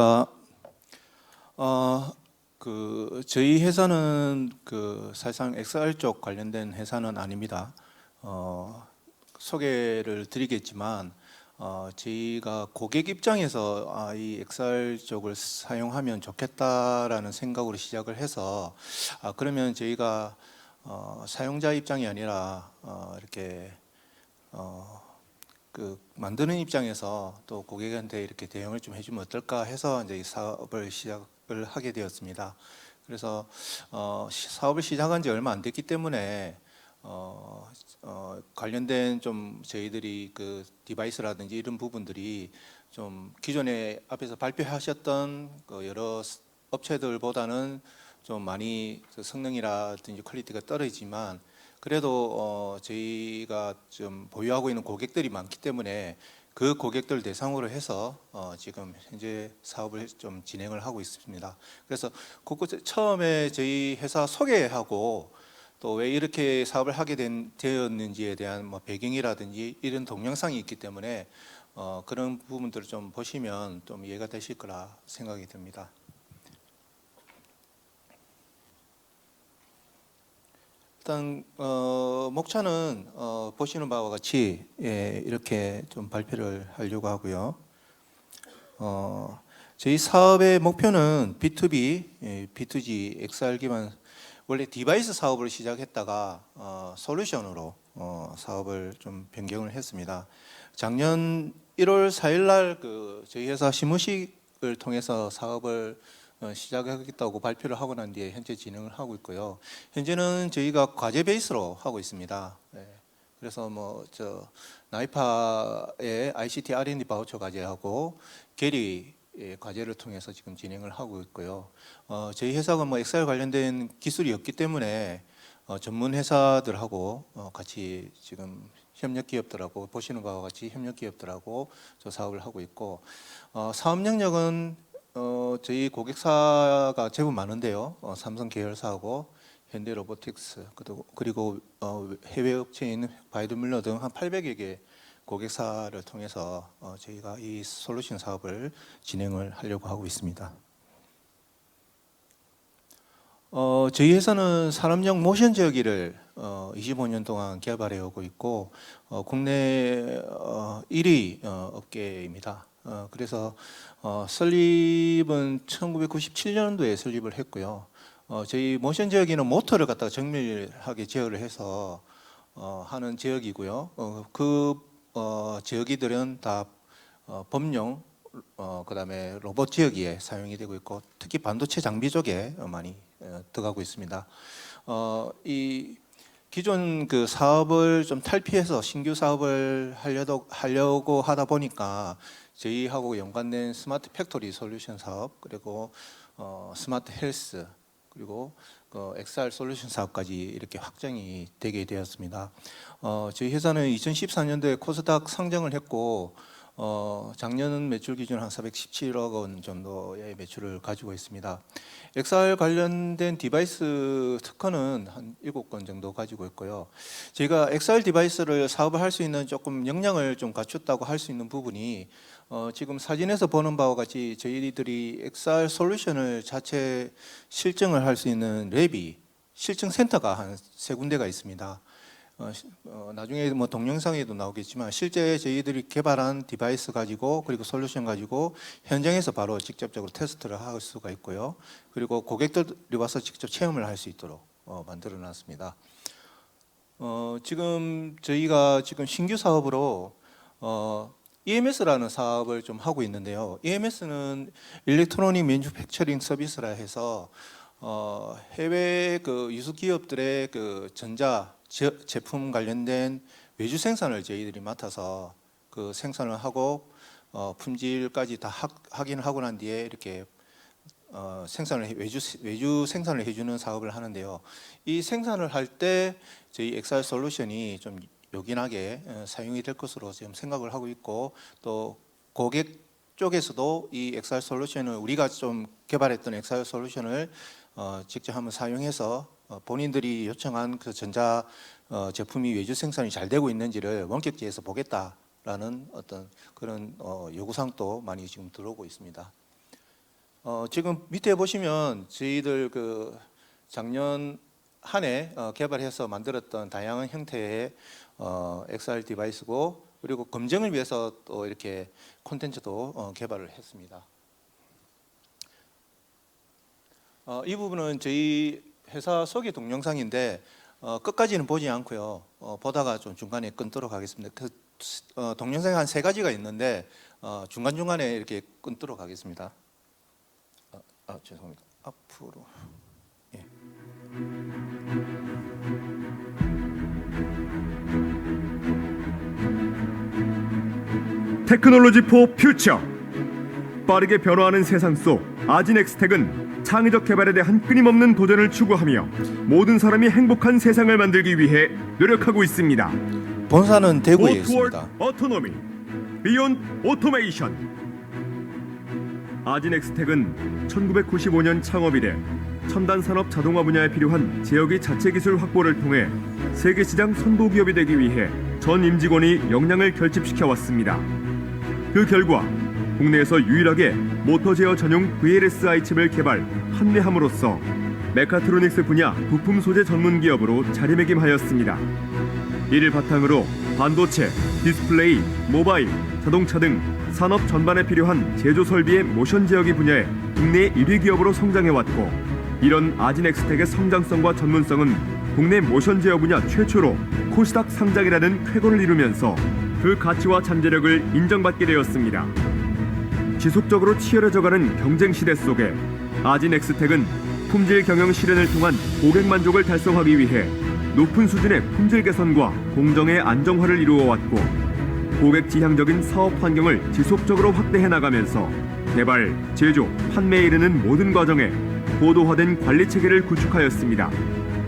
안녕하십니까. 어, 그 저희 회사는 그 사실상 XR 쪽 관련된 회사는 아닙니다. 어, 소개를 드리겠지만 어, 저희가 고객 입장에서 아, 이 XR 쪽을 사용하면 좋겠다라는 생각으로 시작을 해서 아, 그러면 저희가 어, 사용자 입장이 아니라 어, 이렇게 어, 그 만드는 입장에서 또 고객한테 이렇게 대응을 좀 해주면 어떨까 해서 이제 이 사업을 시작을 하게 되었습니다. 그래서 어, 시- 사업을 시작한 지 얼마 안 됐기 때문에 어, 어, 관련된 좀 저희들이 그 디바이스라든지 이런 부분들이 좀 기존에 앞에서 발표하셨던 그 여러 스- 업체들보다는 좀 많이 그 성능이라든지 퀄리티가 떨어지지만 그래도 어, 저희가 좀 보유하고 있는 고객들이 많기 때문에 그 고객들 대상으로 해서 어, 지금 현재 사업을 좀 진행을 하고 있습니다. 그래서 곳곳에 처음에 저희 회사 소개하고 또 왜 이렇게 사업을 하게 된, 되었는지에 대한 뭐 배경이라든지 이런 동영상이 있기 때문에 어, 그런 부분들을 좀 보시면 좀 이해가 되실 거라 생각이 듭니다. 일단 어, 목차는 어, 보시는 바와 같이 예, 이렇게 좀 발표를 하려고 하고요. 어, 저희 사업의 목표는 B2B, 예, B2G, XR 기반 원래 디바이스 사업을 시작했다가 어, 솔루션으로 어, 사업을 좀 변경을 했습니다. 작년 1월 4일 날 그 저희 회사 시무식을 통해서 사업을 어, 시작하겠다고 발표를 하고 난 뒤에 현재 진행을 하고 있고요. 현재는 저희가 과제 베이스로 하고 있습니다. 네. 그래서 뭐 저 나이파의 ICT R&D 바우처 과제하고 게리 의 과제를 통해서 지금 진행을 하고 있고요. 어, 저희 회사가 뭐 XR 관련된 기술이 없기 때문에 어, 전문 회사들하고 어, 같이 지금 협력 기업들하고 보시는 바와 같이 협력 기업들하고 저 사업을 하고 있고 어, 사업 영역은 어, 저희 고객사가 제법 많은데요. 어, 삼성 계열사하고 현대 로보틱스 그리고, 그리고 어, 해외 업체인 바이드 밀러 등 한 800여 개 고객사를 통해서 어, 저희가 이 솔루션 사업을 진행을 하려고 하고 있습니다. 어, 저희 회사는 산업용 모션 제어기를 어, 25년 동안 개발해 오고 있고 어, 국내 어, 1위 어, 업계입니다. 어, 그래서 어, 설립은 1997년도에 설립을 했고요. 어, 저희 모션 제어기는 모터를 갖다가 정밀하게 제어를 해서 어, 하는 제어기고요. 어, 그 어, 제어기들은 다 어, 범용 어, 그다음에 로봇 제어기에 사용이 되고 있고 특히 반도체 장비 쪽에 어, 많이 어, 들어가고 있습니다. 어, 이 기존 그 사업을 좀 탈피해서 신규 사업을 하려도 하려고 하다 보니까 저희하고 연관된 스마트 팩토리 솔루션 사업 그리고 어, 스마트 헬스 그리고 그 XR 솔루션 사업까지 이렇게 확정이 되게 되었습니다. 어, 저희 회사는 2014년도에 코스닥 상장을 했고 어, 작년은 매출 기준 한 417억 원 정도의 매출을 가지고 있습니다. XR 관련된 디바이스 특허는 한 7건 정도 가지고 있고요. 저희가 XR 디바이스를 사업을 할 수 있는 조금 역량을 좀 갖췄다고 할 수 있는 부분이 어, 지금 사진에서 보는 바와 같이 저희들이 XR 솔루션을 자체 실증을 할 수 있는 랩이 실증 센터가 한 세 군데가 있습니다. 어, 시- 어, 나중에 뭐 동영상에도 나오겠지만 실제 저희들이 개발한 디바이스 가지고 그리고 솔루션 가지고 현장에서 바로 직접적으로 테스트를 할 수가 있고요. 그리고 고객들이 와서 직접 체험을 할 수 있도록 어, 만들어 놨습니다. 어, 지금 저희가 지금 신규 사업으로 어, EMS라는 사업을 좀 하고 있는데요. EMS는 일렉트로닉 매뉴팩처링 서비스라 해서 어, 해외 그 유수 기업들의 그 전자 제, 제품 관련된 외주 생산을 저희들이 맡아서 그 생산을 하고 어, 품질까지 다 확, 확인을 하고 난 뒤에 이렇게 어, 생산을 해- 외주 외주 생산을 해주는 사업을 하는데요. 이 생산을 할 때 저희 XR 솔루션이 좀 요긴하게 어, 사용이 될 것으로 지금 생각을 하고 있고 또 고객 쪽에서도 이 XR 솔루션을 우리가 좀 개발했던 XR 솔루션을 어, 직접 한번 사용해서 어, 본인들이 요청한 그 전자 어, 제품이 외주 생산이 잘 되고 있는지를 원격지에서 보겠다라는 어떤 그런 어, 요구사항도 많이 지금 들어오고 있습니다. 어, 지금 밑에 보시면 저희들 그 작년 한해 어, 개발해서 만들었던 다양한 형태의 어, XR 디바이스고 그리고 검증을 위해서 또 이렇게 콘텐츠도 어, 개발을 했습니다. 어, 이 부분은 저희 회사 소개 동영상인데 어, 끝까지는 보지 않고요. 어, 보다가 좀 중간에 끊도록 하겠습니다. 그 어, 동영상이 한세 가지가 있는데 어, 중간 중간에 이렇게 끊도록 하겠습니다. 아, 아 죄송합니다. 앞으로. 예. 테크놀로지 포 퓨처 빠르게 변화하는 세상 속 아진엑스텍은 창의적 개발에 대한 끊임없는 도전을 추구하며 모든 사람이 행복한 세상을 만들기 위해 노력하고 있습니다. 본사는 대구에 Go toward 있습니다. autonomy, beyond automation. 아진엑스텍은 1995년 창업 이래 첨단 산업 자동화 분야에 필요한 제어기 자체 기술 확보를 통해 세계 시장 선도 기업이 되기 위해 전 임직원이 역량을 결집시켜 왔습니다. 그 결과 국내에서 유일하게 모터 제어 전용 VLSI 칩을 개발 판매함으로써 메카트로닉스 분야 부품 소재 전문 기업으로 자리매김하였습니다. 이를 바탕으로 반도체, 디스플레이, 모바일, 자동차 등 산업 전반에 필요한 제조 설비의 모션 제어기 분야에 국내 1위 기업으로 성장해 왔고 이런 아진엑스텍의 성장성과 전문성은 국내 모션 제어 분야 최초로 코시닥 상장이라는 쾌거를 이루면서 그 가치와 잠재력을 인정받게 되었습니다. 지속적으로 치열해져가는 경쟁 시대 속에 아진엑스텍은 품질 경영 실현을 통한 고객 만족을 달성하기 위해 높은 수준의 품질 개선과 공정의 안정화를 이루어 왔고 고객 지향적인 사업 환경을 지속적으로 확대해 나가면서 개발, 제조, 판매에 이르는 모든 과정에 고도화된 관리 체계를 구축하였습니다.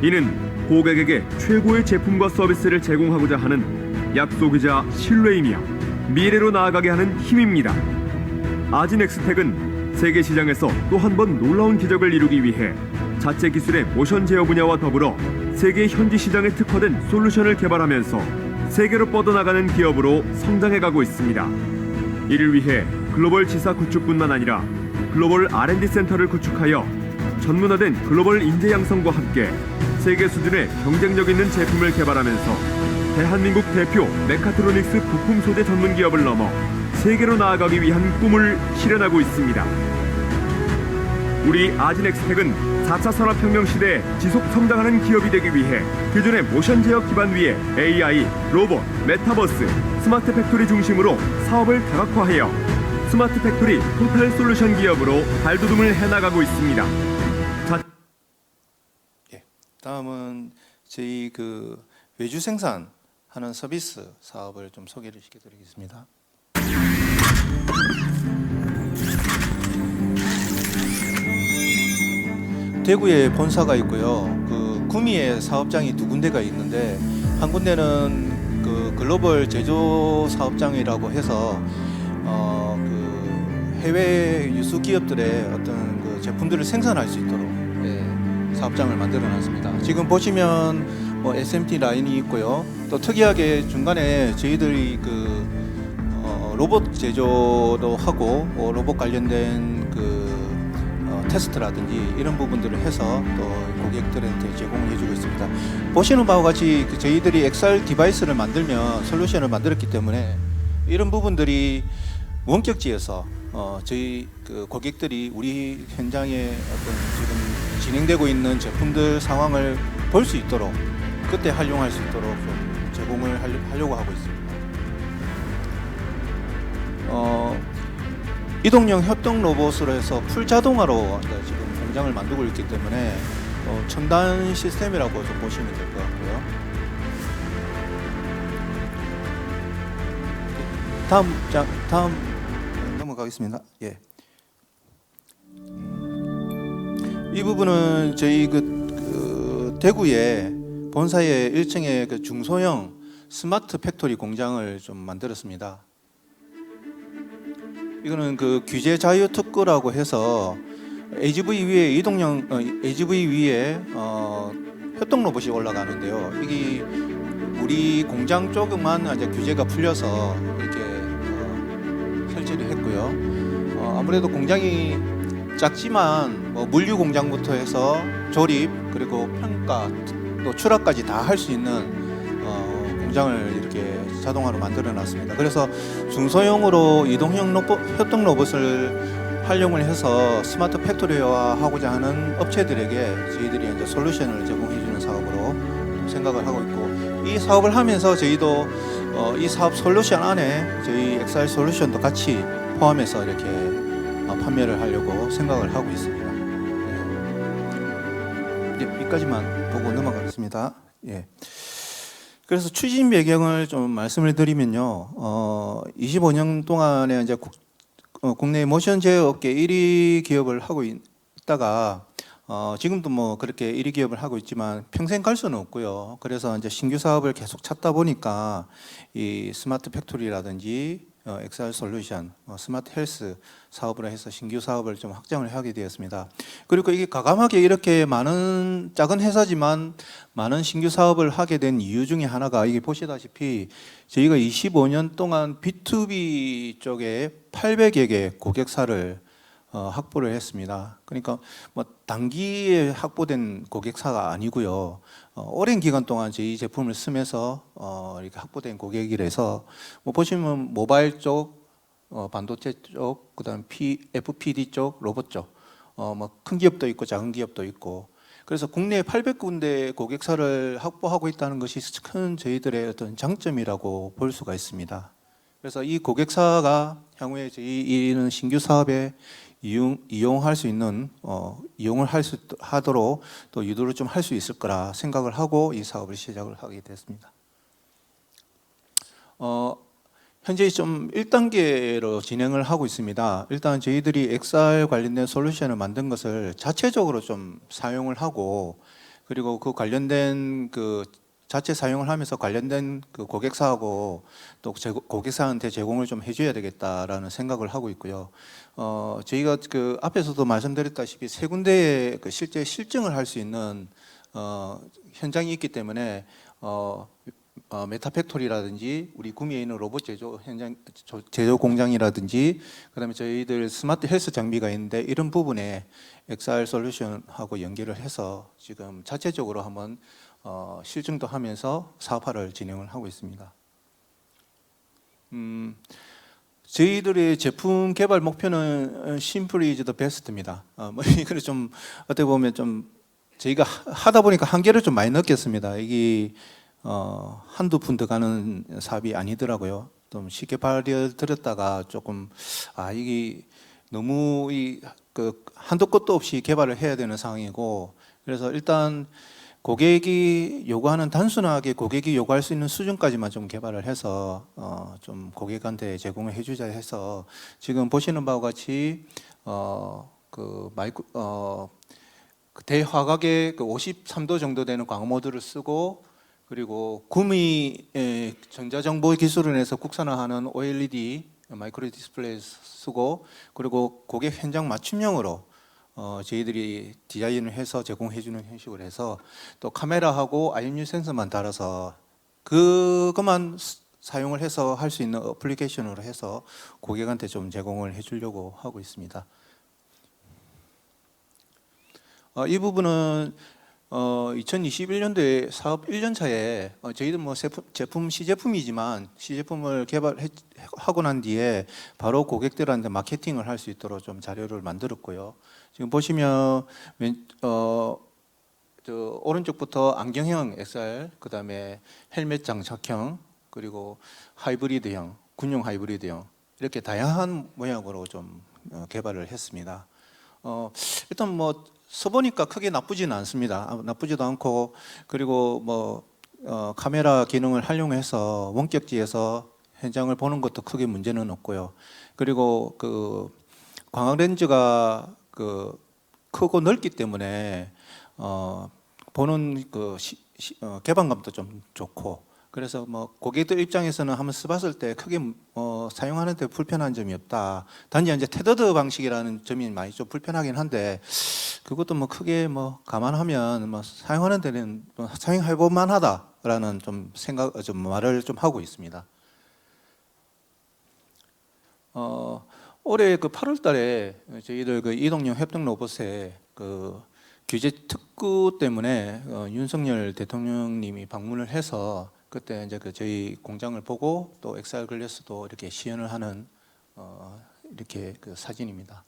이는 고객에게 최고의 제품과 서비스를 제공하고자 하는 약속이자 신뢰이며 미래로 나아가게 하는 힘입니다. 아진엑스텍은 세계 시장에서 또 한 번 놀라운 기적을 이루기 위해 자체 기술의 모션 제어 분야와 더불어 세계 현지 시장에 특화된 솔루션을 개발하면서 세계로 뻗어나가는 기업으로 성장해가고 있습니다. 이를 위해 글로벌 지사 구축뿐만 아니라 글로벌 R&D 센터를 구축하여 전문화된 글로벌 인재 양성과 함께 세계 수준의 경쟁력 있는 제품을 개발하면서 대한민국 대표 메카트로닉스 부품 소재 전문 기업을 넘어 세계로 나아가기 위한 꿈을 실현하고 있습니다. 우리 아진엑스텍은 4차 산업혁명 시대에 지속 성장하는 기업이 되기 위해 기존의 모션 제어 기반 위에 AI, 로봇, 메타버스, 스마트 팩토리 중심으로 사업을 다각화하여 스마트 팩토리 토탈 솔루션 기업으로 발돋움을 해나가고 있습니다. 자, 예. 다음은 저희 그 외주 생산 하는 서비스 사업을 좀 소개를 시켜드리겠습니다. 대구에 본사가 있고요. 그 구미에 사업장이 두 군데가 있는데 한 군데는 그 글로벌 제조 사업장이라고 해서 어, 그 해외 유수 기업들의 어떤 그 제품들을 생산할 수 있도록 예, 사업장을 만들어 놨습니다. 지금 보시면 뭐 SMT 라인이 있고요. 또 특이하게 중간에 저희들이 그 어, 로봇 제조도 하고 뭐 로봇 관련된 그 어, 테스트라든지 이런 부분들을 해서 또 고객들한테 제공을 해주고 있습니다. 보시는 바와 같이 그 저희들이 XR 디바이스를 만들면 솔루션을 만들었기 때문에 이런 부분들이 원격지에서 어, 저희 그 고객들이 우리 현장에 어떤 지금 진행되고 있는 제품들 상황을 볼 수 있도록 그때 활용할 수 있도록 좀 제공을 하려- 하려고 하고 있습니다. 어, 이동형 협동 로봇으로 해서 풀 자동화로 이제 지금 공장을 만들고 있기 때문에 어, 첨단 시스템이라고 좀 보시면 될 것 같고요. 다음 장 다음 넘어가겠습니다. 예. 음, 이 부분은 저희 그, 그 대구에 본사의 1층에 그 중소형 스마트 팩토리 공장을 좀 만들었습니다. 이거는 그 규제 자유 특구라고 해서 AGV 위에 이동형 어, AGV 위에 어, 협동 로봇이 올라가는데요. 이게 우리 공장 쪽만 이제 규제가 풀려서 이렇게 어, 설치를 했고요. 어, 아무래도 공장이 작지만 뭐 물류 공장부터 해서 조립 그리고 평가 또 출하까지 다 할 수 있는 어, 공장을 이렇게 자동화로 만들어 놨습니다. 그래서 중소형으로 이동형 로봇, 협동 로봇을 활용을 해서 스마트 팩토리화 하고자 하는 업체들에게 저희들이 이제 솔루션을 제공해 주는 사업으로 생각을 하고 있고 이 사업을 하면서 저희도 어, 이 사업 솔루션 안에 저희 XR 솔루션도 같이 포함해서 이렇게 어, 판매를 하려고 생각을 하고 있습니다. 예. 이제 여기까지만 넘어가겠습니다. 예. 그래서 추진 배경을 좀 말씀을 드리면요. 어, 25년 동안에 이제 국, 어, 국내 모션 제어 업계 1위 기업을 하고 있다가 어, 지금도 뭐 그렇게 1위 기업을 하고 있지만 평생 갈 수는 없고요. 그래서 이제 신규 사업을 계속 찾다 보니까 이 스마트 팩토리라든지 어, XR 솔루션, 어, 스마트 헬스 사업으로 해서 신규 사업을 좀 확장을 하게 되었습니다. 그리고 이게 가감하게 이렇게 많은 작은 회사지만 많은 신규 사업을 하게 된 이유 중에 하나가 이게 보시다시피 저희가 25년 동안 B2B 쪽에 800여 개 고객사를 어, 확보를 했습니다. 그러니까 뭐 단기에 확보된 고객사가 아니고요. 어, 오랜 기간 동안 저희 제품을 쓰면서 어, 이렇게 확보된 고객이라서 뭐 보시면 모바일 쪽, 어, 반도체 쪽, 그다음 P, FPD 쪽, 로봇 쪽, 어, 뭐큰 기업도 있고 작은 기업도 있고. 그래서 국내 800군데 고객사를 확보하고 있다는 것이 큰 저희들의 어떤 장점이라고 볼 수가 있습니다. 그래서 이 고객사가 향후에 저희는 신규 사업에 이용, 이용 할 수 있는 어, 이용을 할 수 하도록 또 유도를 좀 할 수 있을 거라 생각을 하고 이 사업을 시작을 하게 됐습니다. 어, 현재 좀 1단계로 진행을 하고 있습니다. 일단 저희들이 XR 관련된 솔루션을 만든 것을 자체적으로 좀 사용을 하고 그리고 그 관련된 그 자체 사용을 하면서 관련된 그 고객사하고 또 제고, 고객사한테 제공을 좀 해줘야 되겠다라는 생각을 하고 있고요. 어, 저희가 그 앞에서도 말씀드렸다시피 세 군데의 그 실제 실증을 할 수 있는 어, 현장이 있기 때문에 어, 어, 메타팩토리라든지 우리 구미에 있는 로봇 제조 현장 조- 제조 공장이라든지 그다음에 저희들 스마트 헬스 장비가 있는데 이런 부분에 XR 솔루션하고 연계를 해서 지금 자체적으로 한번 어, 실증도 하면서 사업화를 진행을 하고 있습니다. 음, 저희들의 제품 개발 목표는 심플 이즈 더 베스트입니다. 어, 뭐 이거는 좀 어떻게 보면 좀 저희가 하- 하다 보니까 한계를 좀 많이 느꼈습니다. 이게 어, 한두 푼 더 가는 사업이 아니더라고요. 좀 쉽게 발려들었다가 조금 아 이게 너무 이 그 한도 끝도 없이 개발을 해야 되는 상황이고 그래서 일단 고객이 요구하는 단순하게 고객이 요구할 수 있는 수준까지만 좀 개발을 해서 어, 좀 고객한테 제공을 해주자 해서 지금 보시는 바와 같이 어 그 마이크 어그 대화각의 그 53도 정도 되는 광고 모드를 쓰고 그리고 구미 에, 전자정보 기술을 해서 국산화하는 OLED 마이크로 디스플레이 쓰고 그리고 고객 현장 맞춤형으로 어, 저희들이 디자인을 해서 제공해주는 형식으로 해서 또 카메라하고 IMU 센서만 달아서 그것만 스- 사용을 해서 할 수 있는 어플리케이션으로 해서 고객한테 좀 제공을 해주려고 하고 있습니다. 어, 이 부분은 어, 2021년도에 사업 1년 차에 어, 저희들 뭐 제품, 제품 시제품이지만 시제품을 개발하고 난 뒤에 바로 고객들한테 마케팅을 할 수 있도록 좀 자료를 만들었고요. 지금 보시면 왼, 어, 저 오른쪽부터 안경형 XR, 그다음에 헬멧 장착형, 그리고 하이브리드형, 군용 하이브리드형 이렇게 다양한 모양으로 좀 어, 개발을 했습니다. 어, 일단 뭐 써보니까 크게 나쁘지는 않습니다. 아, 나쁘지도 않고 그리고 뭐 어, 카메라 기능을 활용해서 원격지에서 현장을 보는 것도 크게 문제는 없고요. 그리고 그 광학 렌즈가 그 크고 넓기 때문에 어, 보는 그 시, 시- 어, 개방감도 좀 좋고 그래서 뭐 고객들 입장에서는 한번 써봤을 때 크게 어, 사용하는데 불편한 점이 없다. 단지 이제 테더드 방식이라는 점이 많이 좀 불편하긴 한데 그것도 뭐 크게 뭐 감안하면 뭐 사용하는 데는 뭐 사용해 볼 만하다라는 좀 생각 좀 말을 좀 하고 있습니다. 어 올해 그 8월 달에 저희들 그 이동형 협동 로봇에 그 규제 특구 때문에 어, 윤석열 대통령님이 방문을 해서 그때 이제 그 저희 공장을 보고 또 엑셀 글래스도 이렇게 시연을 하는 어, 이렇게 그 사진입니다.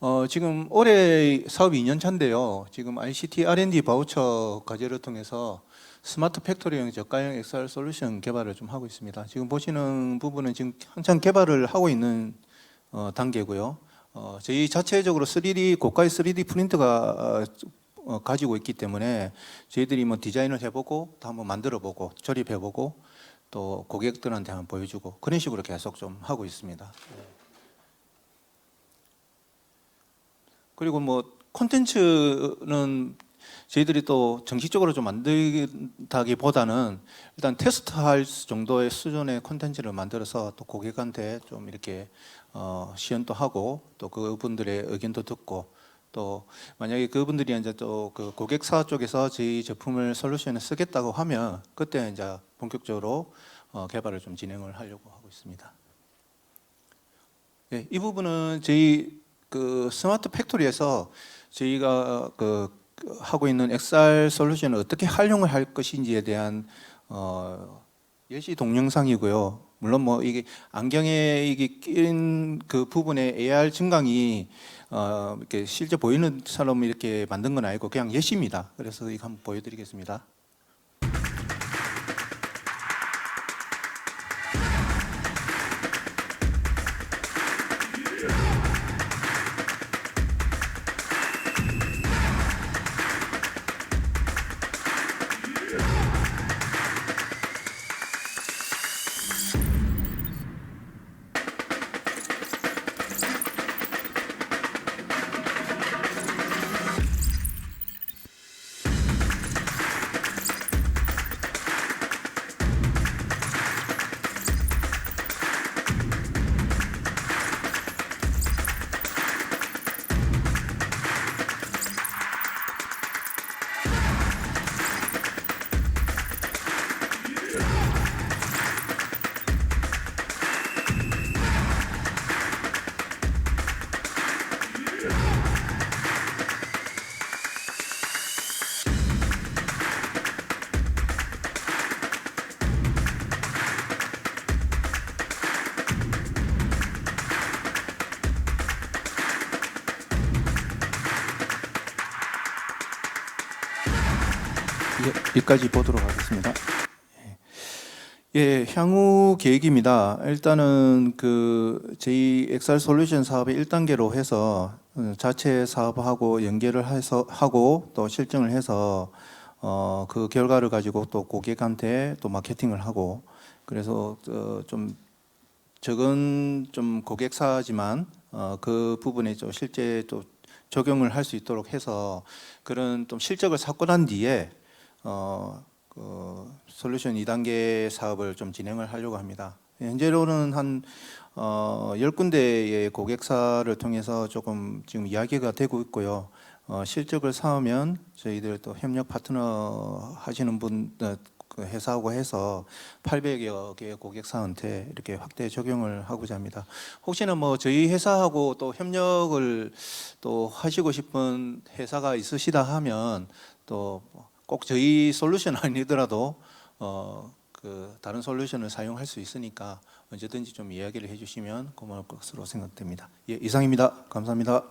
어, 지금 올해 사업 2년 차인데요. 지금 ICT R&D 바우처 과제를 통해서 스마트 팩토리형 저가형 XR 솔루션 개발을 좀 하고 있습니다. 지금 보시는 부분은 지금 한창 개발을 하고 있는 어, 단계고요. 어, 저희 자체적으로 3D 고가의 3D 프린터가 어, 가지고 있기 때문에 저희들이 뭐 디자인을 해보고 또 한번 만들어보고 조립해보고 또 고객들한테 한번 보여주고 그런 식으로 계속 좀 하고 있습니다. 그리고 뭐 콘텐츠는 저희들이 또 정식적으로 좀 만들다기보다는 일단 테스트할 정도의 수준의 콘텐츠를 만들어서 또 고객한테 좀 이렇게 어, 시연도 하고 또 그분들의 의견도 듣고 또 만약에 그분들이 이제 또 그 고객사 쪽에서 저희 제품을 솔루션에 쓰겠다고 하면 그때 이제 본격적으로 어, 개발을 좀 진행을 하려고 하고 있습니다. 네, 이 부분은 저희 그 스마트 팩토리에서 저희가 그그 하고 있는 XR 솔루션을 어떻게 활용을 할 것인지에 대한 어, 예시 동영상이고요. 물론 뭐 이게 안경에 이게 낀 그 부분에 AR 증강이 어, 이렇게 실제 보이는 사람 이렇게 만든 건 아니고 그냥 예시입니다. 그래서 이거 한번 보여드리겠습니다. 여기까지 보도록 하겠습니다. 예, 향후 계획입니다. 일단은 그 저희 엑셀 솔루션 사업의 1단계로 해서 어, 자체 사업하고 연계를 해서 하고 또 실증을 해서 어, 그 결과를 가지고 또 고객한테 또 마케팅을 하고 그래서 어, 좀 적은 좀 고객사지만 어, 그 부분에 좀 실제 또 적용을 할 수 있도록 해서 그런 좀 실적을 쌓고 난 뒤에 어, 그 솔루션 2단계 사업을 좀 진행을 하려고 합니다. 현재로는 한 어, 10군데의 고객사를 통해서 조금 지금 이야기가 되고 있고요. 어, 실적을 쌓으면 저희들 또 협력 파트너 하시는 분, 어, 그 회사하고 해서 800여 개의 고객사한테 이렇게 확대 적용을 하고자 합니다. 혹시나 뭐 저희 회사하고 또 협력을 또 하시고 싶은 회사가 있으시다 하면 또 꼭 저희 솔루션 아니더라도 어, 그 다른 솔루션을 사용할 수 있으니까 언제든지 좀 이야기를 해주시면 고마울 것으로 생각됩니다. 예, 이상입니다. 감사합니다.